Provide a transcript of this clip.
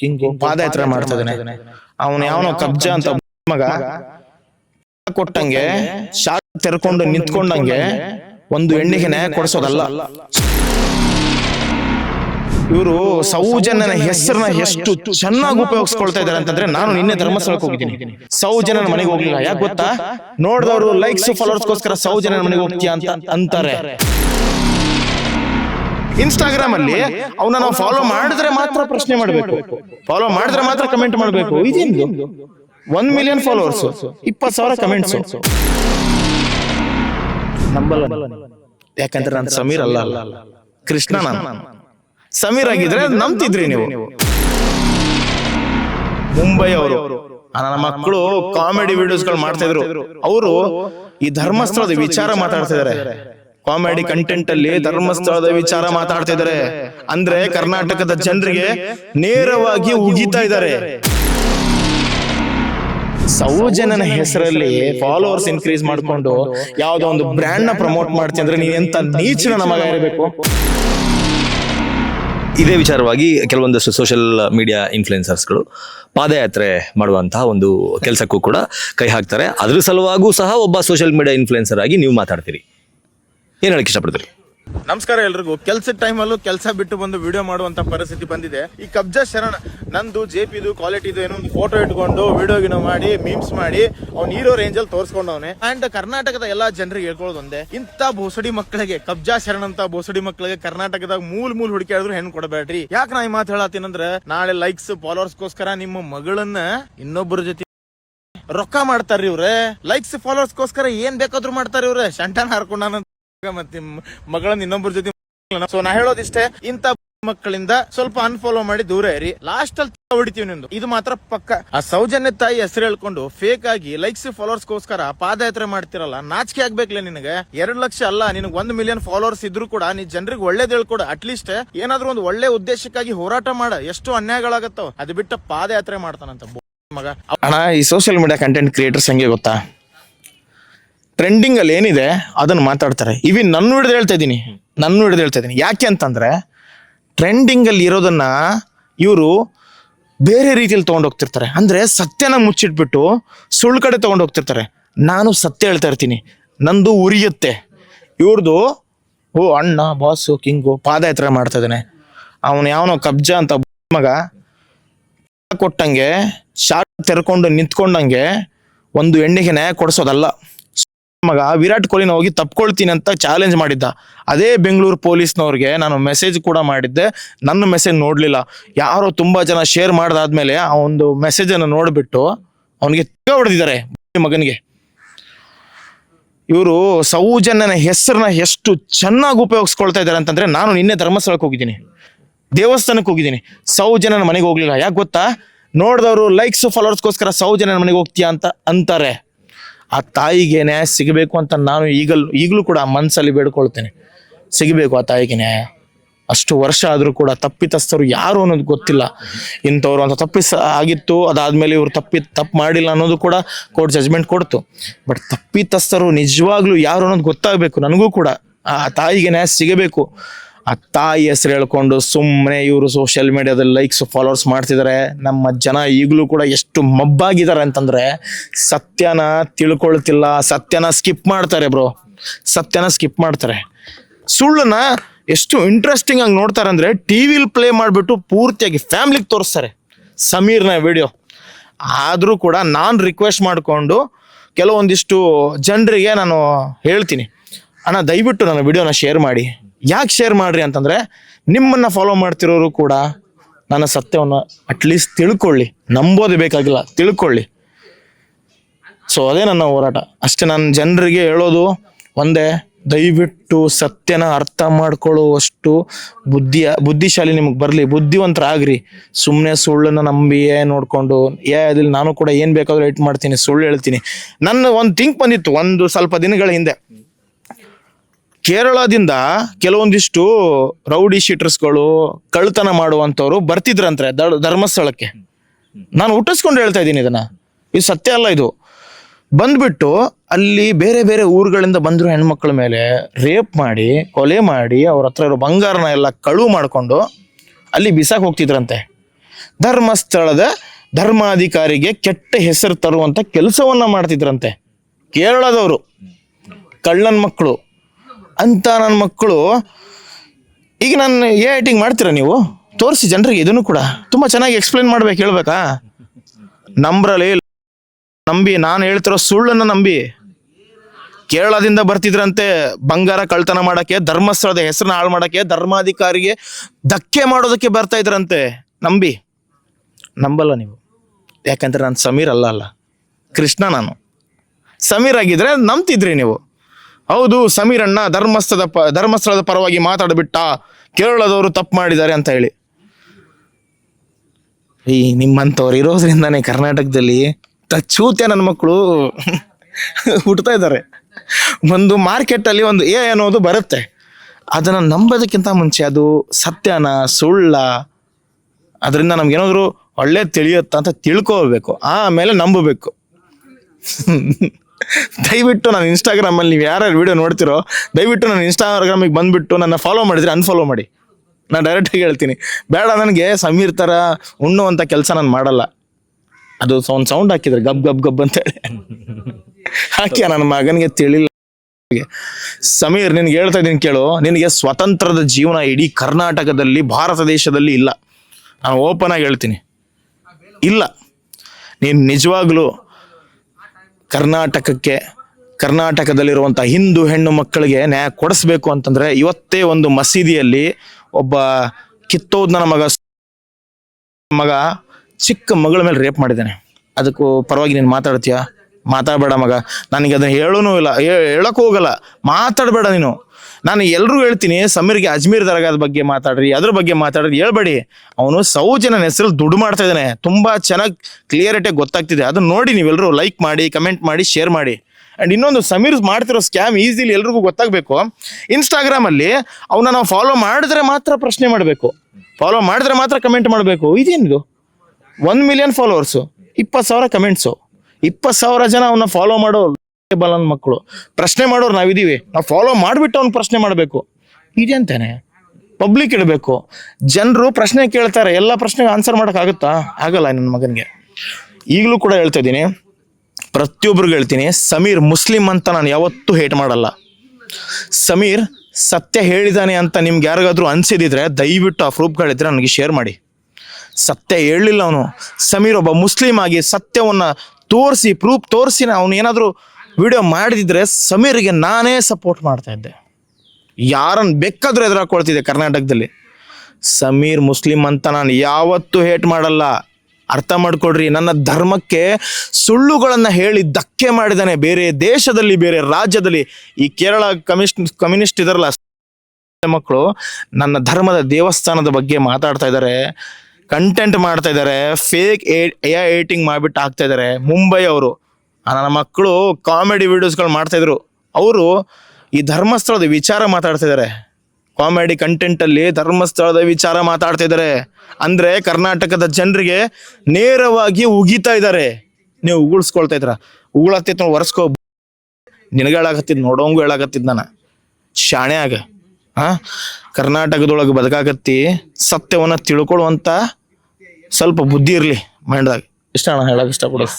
King ಪಾದಯಾತ್ರೆ ಮಾಡ್ತಾ ಇದ್ದಾನೆ ಅವನು ಯಾವನೋ ಕಬ್ಜಾ ಅಂತ ಮಗ ಕೊಟ್ಟಂಗೆ ಶಾರ್ಟ್ ತೆರ್ಕೊಂಡು ನಿಂತ್ಕೊಂಡಂಗೆ ಒಂದು ಹೆಣ್ಣಿಗೆ ನ್ಯಾಯ ಕೊಡಿಸೋದಲ್ಲ. ಇವರು ಸೌಜನ್ಯನ ಹೆಸರನ್ನ ಎಷ್ಟು ಚೆನ್ನಾಗಿ ಉಪಯೋಗಿಸ್ಕೊಳ್ತಾ ಇದಾರೆ ಅಂತಂದ್ರೆ ನಾನು ನಿನ್ನೆ ಧರ್ಮಸ್ಥಳಕ್ಕೆ ಹೋಗಿದ್ದೀನಿ. ಸೌಜನ್ಯನ ಮನೆಗೆ ಹೋಗ್ಲಿಲ್ಲ. ಯಾಕೆ ಗೊತ್ತಾ? ನೋಡಿದವರು ಲೈಕ್ಸ್ ಫಾಲೋವರ್ಸ್ಗೋಸ್ಕರ ಸೌಜನ್ಯನ ಮನೆಗೆ ಹೋಗ್ತೀಯ ಅಂತ ಅಂತಾರೆ. ಇನ್ಸ್ಟಾಗ್ರಾಮ್ ಅಲ್ಲಿ ಅವನ್ನ ನಾವು ಫಾಲೋ ಮಾಡಿದ್ರೆ ಮಾತ್ರ ಪ್ರಶ್ನೆ ಮಾಡಬೇಕು. ಫಾಲೋ ಮಾಡಿದ್ರೆ ಮಾತ್ರ ಕಮೆಂಟ್ ಮಾಡಬೇಕು. ಇದೇನು ಒಂದ್ ಮಿಲಿಯನ್ ಫಾಲೋವರ್ಸ್ ಇಪ್ಪತ್ತು ಸಾವಿರ ಕಮೆಂಟ್ಸ್ ನಂಬಲ್ಲ. ಯಾಕಂದ್ರೆ ನಾನು ಸಮೀರ್ ಅಲ್ಲ ಅಲ್ಲ. ಕೃಷ್ಣ ನಾನು. ಸಮೀರ್ ಆಗಿದ್ರೆ ನಂಬ್ತಿದ್ರಿ ನೀವು. ಮುಂಬೈ ಅವರು ನನ್ನ ಮಕ್ಕಳು ಕಾಮಿಡಿ ವಿಡಿಯೋಸ್ಗಳು ಮಾಡ್ತಾ ಇದ್ರು ಅವರು ಈ ಧರ್ಮಸ್ಥಳದ ವಿಚಾರ ಮಾತಾಡ್ತಾ ಇದಾರೆ ಕಾಮಿಡಿ ಕಂಟೆಂಟ್ ಅಲ್ಲಿ ಧರ್ಮಸ್ಥಳದ ವಿಚಾರ ಮಾತಾಡ್ತಾ ಇದಾರೆ ಅಂದ್ರೆ ಕರ್ನಾಟಕದ ಜನರಿಗೆ ನೇರವಾಗಿ ಉಗಿತಾ ಇದ್ದಾರೆ. ಸೌಜನನ ಹೆಸರಲ್ಲಿ ಫಾಲೋವರ್ಸ್ ಇನ್ಕ್ರೀಸ್ ಮಾಡ್ಕೊಂಡು ಯಾವ್ದೋ ಒಂದು ಬ್ರ್ಯಾಂಡ್ನ ಪ್ರಮೋಟ್ ಮಾಡ್ತೀನಿ ಅಂದ್ರೆ ನೀನ್ ಎಂತ ನೀಚಿನ ನಮಗ ಇರಬೇಕು? ಇದೇ ವಿಚಾರವಾಗಿ ಕೆಲವೊಂದಷ್ಟು ಸೋಷಿಯಲ್ ಮೀಡಿಯಾ ಇನ್ಫ್ಲುಯೆನ್ಸರ್ಸ್ಗಳು ಪಾದಯಾತ್ರೆ ಮಾಡುವಂತಹ ಒಂದು ಕೆಲಸಕ್ಕೂ ಕೂಡ ಕೈ ಹಾಕ್ತಾರೆ. ಅದ್ರ ಸಲುವಾಗೂ ಸಹ ಒಬ್ಬ ಸೋಷಿಯಲ್ ಮೀಡಿಯಾ ಇನ್ಫ್ಲುಯೆನ್ಸರ್ ಆಗಿ ನೀವು ಮಾತಾಡ್ತೀರಿ. ಏನ್ ಹೇಳಕ್ ಇಷ್ಟಪಡ್ತೀರಿ? ನಮಸ್ಕಾರ ಎಲ್ರಿಗೂ. ಕೆಲ್ಸದ ಟೈಮಲ್ಲೂ ಕೆಲಸ ಬಿಟ್ಟು ಬಂದು ವಿಡಿಯೋ ಮಾಡುವಂತ ಪರಿಸ್ಥಿತಿ ಬಂದಿದೆ. ಈ ಕಬ್ಜಾ ಶರಣ, ನಂದು, ಜೆ ಪಿದು ಕ್ವಾಲಿಟಿದು ಏನೋ ಒಂದು ಫೋಟೋ ಇಟ್ಕೊಂಡು ವಿಡಿಯೋ ಗಿನೋ ಮಾಡಿ ಮೀಮ್ಸ್ ಮಾಡಿ, ಅವ್ನು ಹೀರೋ ರೇಂಜ್ ಅಲ್ಲಿ ತೋರಿಸ್ಕೊಂಡವನೆ. ಅಂಡ್ ಕರ್ನಾಟಕದ ಎಲ್ಲಾ ಜನರಿಗೆ ಹೇಳ್ಕೊಳ್ಳೋದು ಒಂದೇ. ಇಂತ ಬೋಸಡಿ ಮಕ್ಕಳಿಗೆ, ಕಬ್ಜಾ ಶರಣ ಅಂತ ಬೋಸಡಿ ಮಕ್ಕಳಿಗೆ ಕರ್ನಾಟಕದಾಗ ಮೂಲ್ ಮೂಲ್ ಹುಡುಕಾಡಿದ್ರು ಹೆಣ್ಣು ಕೊಡಬೇಡ್ರಿ. ಯಾಕೆ ನಾ ಈ ಮಾತು ಹೇಳತ್ತೀನಂದ್ರ ನಾಳೆ ಲೈಕ್ಸ್ ಫಾಲೋವರ್ಸ್ಗೋಸ್ಕರ ನಿಮ್ಮ ಮಗಳನ್ನ ಇನ್ನೊಬ್ಬರ ಜೊತೆ ರೊಕ್ಕ ಮಾಡ್ತಾರ್ರಿ ಇವ್ರೆ. ಲೈಕ್ಸ್ ಫಾಲೋವರ್ಸ್ಗೋಸ್ಕರ ಏನ್ ಬೇಕಾದ್ರೂ ಮಾಡ್ತಾರ ಇವ್ರೆ. ಶಂಟನ ಹಾರ್ಕೊಂಡ ಮತ್ತೆ ಮಗಳನ್ನ ಇನ್ನೊಬ್ಬರ ಜೊತೆ ಸೊ ನಾ ಹೇಳೋದಿಷ್ಟೇ ಇಂತ ಮಕ್ಕಳಿಂದ ಸ್ವಲ್ಪ ಅನ್ಫಾಲೋ ಮಾಡಿ ದೂರ ಇರಿ. ಲಾಸ್ಟ್ ಅಲ್ಲಿ ಹೊಡಿತೀವಿ ನಿಂದು ಇದು ಮಾತ್ರ ಪಕ್ಕ. ಆ ಸೌಜನ್ಯ ತಾಯಿ ಹೆಸರು ಹೇಳ್ಕೊಂಡು ಫೇಕ್ ಆಗಿ ಲೈಕ್ಸ್ ಫಾಲೋವರ್ಸ್ ಗೋಸ್ಕರ ಪಾದಯಾತ್ರೆ ಮಾಡ್ತಿರಲ್ಲ, ನಾಚಿಕೆ ಆಗ್ಬೇಕಲ್ಲ ನಿನಗೆ? ಎರಡ್ ಲಕ್ಷ ಅಲ್ಲ, ನಿನಗೆ ಒಂದ್ ಮಿಲಿಯನ್ ಫಾಲೋವರ್ಸ್ ಇದ್ರು ಕೂಡ ನೀ ಜನರಿಗೆ ಒಳ್ಳೇದ್ ಅಟ್ ಲೀಸ್ಟ್ ಏನಾದ್ರೂ ಒಂದು ಒಳ್ಳೆ ಉದ್ದೇಶಕ್ಕಾಗಿ ಹೋರಾಟ ಮಾಡ. ಎಷ್ಟು ಅನ್ಯಾಯಗಳಾಗತ್ತೋ. ಅದು ಬಿಟ್ಟು ಪಾದಯಾತ್ರೆ ಮಾಡ್ತಾನಂತ ಮಗ. ಅಣ್ಣ, ಈ ಸೋಷಿಯಲ್ ಮೀಡಿಯಾ ಕಂಟೆಂಟ್ ಕ್ರಿಯೇಟರ್ಸ್ ಹಂಗೆ ಗೊತ್ತಾ? ಟ್ರೆಂಡಿಂಗ್ ಅಲ್ಲಿ ಏನಿದೆ ಅದನ್ನ ಮಾತಾಡ್ತಾರೆ. ಇವಿ ನನ್ನ ಹಿಡಿದು ಹೇಳ್ತಾ ಇದ್ದೀನಿ. ನನ್ನ ಹಿಡಿದು ಹೇಳ್ತಾ ಇದ್ದೀನಿ. ಯಾಕೆ ಅಂತಂದ್ರೆ ಟ್ರೆಂಡಿಂಗ್ ಅಲ್ಲಿ ಇರೋದನ್ನ ಇವರು ಬೇರೆ ರೀತಿಯಲ್ಲಿ ತಗೊಂಡೋಗ್ತಿರ್ತಾರೆ ಅಂದ್ರೆ ಸತ್ಯನ ಮುಚ್ಚಿಟ್ಬಿಟ್ಟು ಸುಳ್ಳು ಕಡೆ ತಗೊಂಡೋಗ್ತಿರ್ತಾರೆ ನಾನು ಸತ್ಯ ಹೇಳ್ತಾ ಇರ್ತೀನಿ. ನಂದು ಉರಿಯುತ್ತೆ. ಇವ್ರದ್ದು ಓ ಅಣ್ಣ ಬಾಸು ಕಿಂಗು ಪಾದಯಾತ್ರೆ ಮಾಡ್ತಾ ಇದ್ದಾನೆ. ಅವನು ಯಾವನೋ ಕಬ್ಜಾ ಅಂತ ಮಗ ಕೊಟ್ಟಂಗೆ ಶಾರ್ಟ್ ತೆರ್ಕೊಂಡು ನಿಂತ್ಕೊಂಡಂಗೆ ಒಂದು ಹೆಣ್ಣಿಗೆ ನ್ಯಾಯ ಕೊಡಿಸೋದಲ್ಲ. ಮಗ ವಿರಾಟ್ ಕೊಹ್ಲಿನ ಹೋಗಿ ತಪ್ಕೊಳ್ತೀನಿ ಅಂತ ಚಾಲೆಂಜ್ ಮಾಡಿದ್ದ. ಅದೇ ಬೆಂಗಳೂರು ಪೊಲೀಸ್ನವ್ರಿಗೆ ನಾನು ಮೆಸೇಜ್ ಕೂಡ ಮಾಡಿದ್ದೆ. ನನ್ನ ಮೆಸೇಜ್ ನೋಡಲಿಲ್ಲ. ಯಾರೋ ತುಂಬಾ ಜನ ಶೇರ್ ಮಾಡಿದಾದ್ಮೇಲೆ ಆ ಒಂದು ಮೆಸೇಜ್ ನೋಡಿಬಿಟ್ಟು ನೋಡ್ಬಿಟ್ಟು ಅವನಿಗೆ ತಿಗ ಹೊಡೆದಿದ್ದಾರೆ ಮಗನಿಗೆ. ಇವರು ಸೌಜನ್ಯನ ಹೆಸರನ್ನ ಎಷ್ಟು ಚೆನ್ನಾಗಿ ಉಪಯೋಗಿಸ್ಕೊಳ್ತಾ ಇದ್ದಾರೆ ಅಂತಂದ್ರೆ ನಾನು ನಿನ್ನೆ ಧರ್ಮಸ್ಥಳಕ್ಕೆ ಹೋಗಿದ್ದೀನಿ. ದೇವಸ್ಥಾನಕ್ಕೆ ಹೋಗಿದ್ದೀನಿ. ಸೌಜನ್ಯನ ಮನೆಗೆ ಹೋಗ್ಲಿಲ್ಲ. ಯಾಕೆ ಗೊತ್ತಾ? ನೋಡಿದವರು ಲೈಕ್ಸ್ ಫಾಲೋವರ್ಸ್ಗೋಸ್ಕರ ಸೌಜನ್ಯನ ಮನೆಗೆ ಹೋಗ್ತೀಯ ಅಂತ ಅಂತಾರೆ. ಆ ತಾಯಿಗೆ ನ್ಯಾಯ ಸಿಗಬೇಕು ಅಂತ ನಾನು ಈಗಲೂ ಈಗಲೂ ಕೂಡ ಮನಸ್ಸಲ್ಲಿ ಬೇಡ್ಕೊಳ್ತೇನೆ. ಸಿಗಬೇಕು ಆ ತಾಯಿಗೆ ನ್ಯಾಯ. ಅಷ್ಟು ವರ್ಷ ಆದರೂ ಕೂಡ ತಪ್ಪಿತಸ್ಥರು ಯಾರು ಅನ್ನೋದು ಗೊತ್ತಿಲ್ಲ. ಇಂಥವ್ರು ಅಂತ ತಪ್ಪಿಸ, ಆಗಿತ್ತು, ಅದಾದಮೇಲೆ ಇವರು ತಪ್ಪಿ, ತಪ್ಪು ಮಾಡಿಲ್ಲ ಅನ್ನೋದು ಕೂಡ ಕೋರ್ಟ್ ಜಜ್ಮೆಂಟ್ ಕೊಡ್ತು. ಬಟ್ ತಪ್ಪಿತಸ್ಥರು ನಿಜವಾಗ್ಲೂ ಯಾರು ಅನ್ನೋದು ಗೊತ್ತಾಗಬೇಕು. ನನಗೂ ಕೂಡ ಆ ತಾಯಿಗೆ ನ್ಯಾಯ ಸಿಗಬೇಕು. ಆ ತಾಯಿ ಹೆಸರು ಹೇಳ್ಕೊಂಡು ಸುಮ್ಮನೆ ಇವರು ಸೋಷಿಯಲ್ ಮೀಡಿಯಾದಲ್ಲಿ ಲೈಕ್ಸ್ ಫಾಲೋವರ್ಸ್ ಮಾಡ್ತಿದ್ದಾರೆ ನಮ್ಮ ಜನ ಈಗಲೂ ಕೂಡ ಎಷ್ಟು ಮಬ್ಬಾಗಿದ್ದಾರೆ ಅಂತಂದ್ರೆ ಸತ್ಯನ ತಿಳ್ಕೊಳ್ತಿಲ್ಲ, ಸತ್ಯನ ಸ್ಕಿಪ್ ಮಾಡ್ತಾರೆ ಬ್ರೋ ಸತ್ಯನ ಸ್ಕಿಪ್ ಮಾಡ್ತಾರೆ. ಸುಳ್ಳನ್ನ ಎಷ್ಟು ಇಂಟ್ರೆಸ್ಟಿಂಗ್ ಆಗಿ ನೋಡ್ತಾರೆ ಅಂದ್ರೆ ಟಿವಿಲಿ ಪ್ಲೇ ಮಾಡಿಬಿಟ್ಟು ಪೂರ್ತಿಯಾಗಿ ಫ್ಯಾಮ್ಲಿಗೆ ತೋರಿಸ್ತಾರೆ. ಸಮೀರ್ನ ವಿಡಿಯೋ ಆದರೂ ಕೂಡ ನಾನು ರಿಕ್ವೆಸ್ಟ್ ಮಾಡಿಕೊಂಡು ಕೆಲವೊಂದಿಷ್ಟು ಜನರಿಗೆ ನಾನು ಹೇಳ್ತೀನಿ. ಅಣ್ಣ, ದಯವಿಟ್ಟು ನನ್ನ ವಿಡಿಯೋನ ಶೇರ್ ಮಾಡಿ. ಯಾಕೆ ಶೇರ್ ಮಾಡ್ರಿ ಅಂತಂದ್ರೆ ನಿಮ್ಮನ್ನ ಫಾಲೋ ಮಾಡ್ತಿರೋರು ಕೂಡ ನನ್ನ ಸತ್ಯವನ್ನು ಅಟ್ಲೀಸ್ಟ್ ತಿಳ್ಕೊಳ್ಳಿ. ನಂಬೋದು ಬೇಕಾಗಿಲ್ಲ, ತಿಳ್ಕೊಳ್ಳಿ. ಸೊ ಅದೇ ನನ್ನ ಹೋರಾಟ. ಅಷ್ಟೇ ನಾನು ಜನರಿಗೆ ಹೇಳೋದು ಒಂದೇ, ದಯವಿಟ್ಟು ಸತ್ಯನ ಅರ್ಥ ಮಾಡ್ಕೊಳ್ಳುವಷ್ಟು ಬುದ್ಧಿಯ, ಬುದ್ಧಿಶಾಲಿ ನಿಮಗೆ ಬರಲಿ. ಬುದ್ಧಿವಂತರಾಗ್ರಿ. ಸುಮ್ಮನೆ ಸುಳ್ಳನ್ನ ನಂಬಿಯೇ ನೋಡಿಕೊಂಡು, ಏ ಅದಿಲ್ಲ ನಾನು ಕೂಡ ಏನು ಬೇಕಾದ್ರೂ ಏಟ್ ಮಾಡ್ತೀನಿ, ಸುಳ್ಳು ಹೇಳ್ತೀನಿ. ನನ್ನ ಒಂದು ಥಿಂಕ್ ಬಂದಿತ್ತು, ಒಂದು ಸ್ವಲ್ಪ ದಿನಗಳ ಹಿಂದೆ. ಕೇರಳದಿಂದ ಕೆಲವೊಂದಿಷ್ಟು ರೌಡಿ ಶೀಟರ್ಸ್ಗಳು ಕಳ್ತನ ಮಾಡುವಂಥವ್ರು ಬರ್ತಿದ್ರಂತೆ ಧರ್ಮಸ್ಥಳಕ್ಕೆ. ನಾನು ಹುಟ್ಟಿಸ್ಕೊಂಡು ಹೇಳ್ತಾ ಇದ್ದೀನಿ ಇದನ್ನ. ಇದು ಸತ್ಯ ಅಲ್ಲ ಇದು. ಬಂದ್ಬಿಟ್ಟು ಅಲ್ಲಿ ಬೇರೆ ಬೇರೆ ಊರುಗಳಿಂದ ಬಂದಿರೋ ಹೆಣ್ಮಕ್ಳ ಮೇಲೆ ರೇಪ್ ಮಾಡಿ, ಕೊಲೆ ಮಾಡಿ ಅವ್ರ ಹತ್ರ ಇರೋ ಬಂಗಾರನ ಎಲ್ಲ ಕಳುವು ಮಾಡಿಕೊಂಡು ಅಲ್ಲಿ ಬಿಸಾಕ್ ಹೋಗ್ತಿದ್ರಂತೆ. ಧರ್ಮಸ್ಥಳದ ಧರ್ಮಾಧಿಕಾರಿಗೆ ಕೆಟ್ಟ ಹೆಸರು ತರುವಂತ ಕೆಲಸವನ್ನ ಮಾಡ್ತಿದ್ರಂತೆ. ಕೇರಳದವರು. ಕಳ್ಳನ ಮಕ್ಕಳು ಅಂತ ನನ್ನ ಮಕ್ಕಳು, ಈಗ ನಾನು ಎ ಐಟಿಂಗ್ ಮಾಡ್ತೀರಾ ನೀವು? ತೋರಿಸಿ ಜನರಿಗೆ ಇದನ್ನು ಕೂಡ. ತುಂಬ ಚೆನ್ನಾಗಿ ಎಕ್ಸ್ಪ್ಲೇನ್ ಮಾಡ್ಬೇಕು, ಹೇಳ್ಬೇಕಾ? ನಂಬ್ರಲ್ಲಿ ನಂಬಿ, ನಾನು ಹೇಳ್ತಿರೋ ಸುಳ್ಳನ್ನು ನಂಬಿ. ಕೇರಳದಿಂದ ಬರ್ತಿದ್ರಂತೆ ಬಂಗಾರ ಕಳ್ತನ ಮಾಡೋಕ್ಕೆ, ಧರ್ಮಸ್ಥಳದ ಹೆಸರನ್ನ ಹಾಳು ಮಾಡೋಕ್ಕೆ, ಧರ್ಮಾಧಿಕಾರಿಗೆ ಧಕ್ಕೆ ಮಾಡೋದಕ್ಕೆ ಬರ್ತಾ ಇದ್ರಂತೆ. ನಂಬಿ. ನಂಬಲ್ಲ ನೀವು. ಯಾಕಂದ್ರೆ ನಾನು ಸಮೀರ್ ಅಲ್ಲ ಅಲ್ಲ. ಕೃಷ್ಣ ನಾನು. ಸಮೀರ್ ಆಗಿದ್ರೆ ನಂಬ್ತಿದ್ರಿ ನೀವು. ಹೌದು ಸಮೀರಣ್ಣ ಧರ್ಮಸ್ಥದ ಧರ್ಮಸ್ಥಳದ ಪ, ಧರ್ಮಸ್ಥಳದ ಪರವಾಗಿ ಮಾತಾಡಿಬಿಟ್ಟ. ಕೇರಳದವರು ತಪ್ಪು ಮಾಡಿದ್ದಾರೆ ಅಂತ ಹೇಳಿ. ಈ ನಿಮ್ಮಂಥವ್ರು ಇರೋದ್ರಿಂದಾನೇ ಕರ್ನಾಟಕದಲ್ಲಿ ತಚ್ಚೂತೆ ನನ್ನ ಮಕ್ಕಳು ಹುಟ್ತಾ ಇದ್ದಾರೆ. ಒಂದು ಮಾರ್ಕೆಟಲ್ಲಿ ಒಂದು ಏ ಅನ್ನೋದು ಬರುತ್ತೆ. ಅದನ್ನು ನಂಬೋದಕ್ಕಿಂತ ಮುಂಚೆ ಅದು ಸತ್ಯನ, ಸುಳ್ಳ, ಅದರಿಂದ ನಮ್ಗೇನಾದರೂ ಒಳ್ಳೆ ತಿಳಿಯುತ್ತಾ ಅಂತ ತಿಳ್ಕೋಬೇಕು. ಆಮೇಲೆ ನಂಬಬೇಕು. ದಯವಿಟ್ಟು ನಾನು ಇನ್ಸ್ಟಾಗ್ರಾಮಲ್ಲಿ ನೀವು ಯಾರ್ಯಾರು ವೀಡಿಯೋ ನೋಡ್ತಿರೋ, ದಯವಿಟ್ಟು ನನ್ನ ಇನ್ಸ್ಟಾಗ್ರಾಮಿಗೆ ಬಂದುಬಿಟ್ಟು ನನ್ನ ಫಾಲೋ ಮಾಡಿದ್ರೆ ಅನ್ಫಾಲೋ ಮಾಡಿ. ನಾನು ಡೈರೆಕ್ಟಾಗಿ ಹೇಳ್ತೀನಿ. ಬೇಡ ನನಗೆ, ಸಮೀರ್ ಥರ ಉಣ್ಣುವಂಥ ಕೆಲಸ ನಾನು ಮಾಡಲ್ಲ. ಅದು ಒಂದು ಸೌಂಡ್ ಹಾಕಿದ್ರೆ ಗಬ್ ಗಬ್ ಗಬ್ ಅಂತೇಳಿ ಹಾಕಿ ನನ್ನ ಮಗನಿಗೆ ತಿಳಿಲ್ಲ. ಸಮೀರ್, ನಿನ್ಗೆ ಹೇಳ್ತಾ ಇದ್ದೀನಿ ಕೇಳು. ನಿನಗೆ ಸ್ವತಂತ್ರದ ಜೀವನ ಇಡೀ ಕರ್ನಾಟಕದಲ್ಲಿ, ಭಾರತ ದೇಶದಲ್ಲಿ ಇಲ್ಲ. ನಾನು ಓಪನ್ ಆಗಿ ಹೇಳ್ತೀನಿ. ಇಲ್ಲ. ನೀನು ನಿಜವಾಗ್ಲೂ ಕರ್ನಾಟಕಕ್ಕೆ ಕರ್ನಾಟಕದಲ್ಲಿರುವಂಥ ಹಿಂದೂ ಹೆಣ್ಣು ಮಕ್ಕಳಿಗೆ ನ್ಯಾಯ ಕೊಡಿಸ್ಬೇಕು ಅಂತಂದರೆ ಇವತ್ತೇ ಒಂದು ಮಸೀದಿಯಲ್ಲಿ ಒಬ್ಬ ಕಿತ್ತೋದ್ನ ಮಗ ಮಗ ಚಿಕ್ಕ ಮಗಳ ಮೇಲೆ ರೇಪ್ ಮಾಡಿದ್ದಾನೆ. ಅದಕ್ಕೂ ಪರವಾಗಿ ನೀನು ಮಾತಾಡ್ತೀಯ? ಮಾತಾಡಬೇಡ ಮಗ. ನನಗೆ ಅದನ್ನು ಹೇಳೋನು ಇಲ್ಲ. ಹೇಳಕ್ಕೂ ಹೋಗಲ್ಲ. ಮಾತಾಡಬೇಡ ನೀನು. ನಾನು ಎಲ್ಲರೂ ಹೇಳ್ತೀನಿ, ಸಮೀರ್ಗೆ ಅಜ್ಮೀರ್ ದರ್ಗಾದ ಬಗ್ಗೆ ಮಾತಾಡ್ರಿ, ಅದ್ರ ಬಗ್ಗೆ ಮಾತಾಡ್ರಿ, ಹೇಳ್ಬೇಡಿ. ಅವನು ಸೌಜನ ಹೆಸರಲ್ಲಿ ದುಡ್ಡು ಮಾಡ್ತಾ ಇದ್ದಾನೆ. ತುಂಬಾ ಚೆನ್ನಾಗಿ ಕ್ಲಿಯರಿಟಿ ಗೊತ್ತಾಗ್ತಿದೆ. ಅದನ್ನ ನೋಡಿ ನೀವೆಲ್ಲರೂ ಲೈಕ್ ಮಾಡಿ ಕಮೆಂಟ್ ಮಾಡಿ ಶೇರ್ ಮಾಡಿ. ಅಂಡ್ ಇನ್ನೊಂದು, ಸಮೀರ್ ಮಾಡ್ತಿರೋ ಸ್ಕ್ಯಾಮ್ ಈಸಿಲಿ ಎಲ್ರಿಗೂ ಗೊತ್ತಾಗಬೇಕು. ಇನ್ಸ್ಟಾಗ್ರಾಮಲ್ಲಿ ಅವನ್ನ ನಾವು ಫಾಲೋ ಮಾಡಿದ್ರೆ ಮಾತ್ರ ಪ್ರಶ್ನೆ ಮಾಡಬೇಕು. ಫಾಲೋ ಮಾಡಿದ್ರೆ ಮಾತ್ರ ಕಮೆಂಟ್ ಮಾಡಬೇಕು. ಇದೇನಿದು? ಒನ್ ಮಿಲಿಯನ್ ಫಾಲೋವರ್ಸು ಇಪ್ಪತ್ತು ಸಾವಿರ ಕಮೆಂಟ್ಸು ಇಪ್ಪತ್ತು ಸಾವಿರ ಜನ ಅವನ್ನ ಫಾಲೋ ಮಾಡೋ ಬಲನ್ ಮಕ್ಕಳು. ಪ್ರಶ್ನೆ ಮಾಡೋರು ನಾವಿದ್ದೀವಿ ನಾವು ಫಾಲೋ ಮಾಡಿಬಿಟ್ಟು ಅವ್ನು ಪ್ರಶ್ನೆ ಮಾಡಬೇಕು. ಇದೇಂತಾನೆ ಪಬ್ಲಿಕ್ ಇಡಬೇಕು. ಜನರು ಪ್ರಶ್ನೆ ಕೇಳ್ತಾರೆ. ಎಲ್ಲ ಪ್ರಶ್ನೆಗೆ ಆನ್ಸರ್ ಮಾಡೋಕ್ಕಾಗುತ್ತಾ ಆಗಲ್ಲ ನನ್ನ ಮಗನಿಗೆ. ಈಗಲೂ ಕೂಡ ಹೇಳ್ತಾ ಇದ್ದೀನಿ. ಪ್ರತಿಯೊಬ್ಬರಿಗೂ ಹೇಳ್ತೀನಿ. ಸಮೀರ್ ಮುಸ್ಲಿಂ ಅಂತ ನಾನು ಯಾವತ್ತೂ ಹೇಟ್ ಮಾಡಲ್ಲ. ಸಮೀರ್ ಸತ್ಯ ಹೇಳಿದಾನೆ ಅಂತ ನಿಮ್ಗೆ ಯಾರಿಗಾದ್ರೂ ಅನ್ಸಿದಿದ್ರೆ ದಯವಿಟ್ಟು ಆ ಪ್ರೂಫ್ಗಳಿದ್ರೆ ನನಗೆ ಶೇರ್ ಮಾಡಿ. ಸತ್ಯ ಹೇಳಲಿಲ್ಲ ಅವನು. ಸಮೀರ್ ಒಬ್ಬ ಮುಸ್ಲಿಂ ಆಗಿ ಸತ್ಯವನ್ನ ತೋರಿಸಿ ಪ್ರೂಫ್ ತೋರಿಸಿ ಅವನು ಏನಾದರೂ ವಿಡಿಯೋ ಮಾಡಿದಿದ್ರೆ ಸಮೀರ್ಗೆ ನಾನೇ ಸಪೋರ್ಟ್ ಮಾಡ್ತಾ ಇದ್ದೆ. ಯಾರನ್ನು ಬೇಕಾದ್ರೂ ಎದುರಾಕೊಳ್ತಿದ್ದೆ ಕರ್ನಾಟಕದಲ್ಲಿ. ಸಮೀರ್ ಮುಸ್ಲಿಂ ಅಂತ ನಾನು ಯಾವತ್ತೂ ಹೇಟ್ ಮಾಡಲ್ಲ. ಅರ್ಥ ಮಾಡ್ಕೊಡ್ರಿ ನನ್ನ ಧರ್ಮಕ್ಕೆ ಸುಳ್ಳುಗಳನ್ನು ಹೇಳಿ ಧಕ್ಕೆ ಮಾಡಿದಾನೆ ಬೇರೆ ದೇಶದಲ್ಲಿ, ಬೇರೆ ರಾಜ್ಯದಲ್ಲಿ. ಈ ಕೇರಳ ಕಮ್ಯುನಿಸ್ಟ್ ಕಮ್ಯುನಿಸ್ಟ್ ಇದರಲ್ಲ ಮಕ್ಕಳು, ನನ್ನ ಧರ್ಮದ ದೇವಸ್ಥಾನದ ಬಗ್ಗೆ ಮಾತಾಡ್ತಾ ಇದ್ದಾರೆ ಕಂಟೆಂಟ್ ಮಾಡ್ತಾ ಇದ್ದಾರೆ ಫೇಕ್ ಎ ಏಟಿಂಗ್ ಮಾಡಿಬಿಟ್ಟು ಹಾಕ್ತಾ ಇದ್ದಾರೆ ಮುಂಬೈ ಅವರು ನನ್ನ ಮಕ್ಕಳು ಕಾಮಿಡಿ ವಿಡಿಯೋಸ್ಗಳು ಮಾಡ್ತಾ ಇದ್ರು ಅವರು ಈ ಧರ್ಮಸ್ಥಳದ ವಿಚಾರ ಮಾತಾಡ್ತಾ ಇದ್ದಾರೆ ಕಾಮಿಡಿ ಕಂಟೆಂಟ್ ಅಲ್ಲಿ ಧರ್ಮಸ್ಥಳದ ವಿಚಾರ ಮಾತಾಡ್ತಾ ಇದ್ದಾರೆ ಅಂದ್ರೆ ಕರ್ನಾಟಕದ ಜನರಿಗೆ ನೇರವಾಗಿ ಉಗಿತಾ ಇದ್ದಾರೆ. ನೀವು ಉಗುಳ್ಸ್ಕೊಳ್ತಾ ಇದ್ರ ಉಗುಳತ್ತಿತ್ತು ಒರೆಸ್ಕೋ. ನಿನಗೆ ಹೇಳಾಕತ್ತಿದ್ ನೋಡೋಂಗು ಹೇಳಾಕತ್ತಿದ್ ನಾನು. ಶಾಣೆ ಆಗ. ಹಾ ಕರ್ನಾಟಕದೊಳಗೆ ಬದುಕಾಕತ್ತಿ ಸತ್ಯವನ್ನ ತಿಳ್ಕೊಳ್ಳುವಂತ ಸ್ವಲ್ಪ ಬುದ್ಧಿ ಇರಲಿ ಮೈಂಡ್ದಾಗ. ಇಷ್ಟ ಅಣ್ಣ ಹೇಳಕ್ಕೆ ಇಷ್ಟಪಡೋದು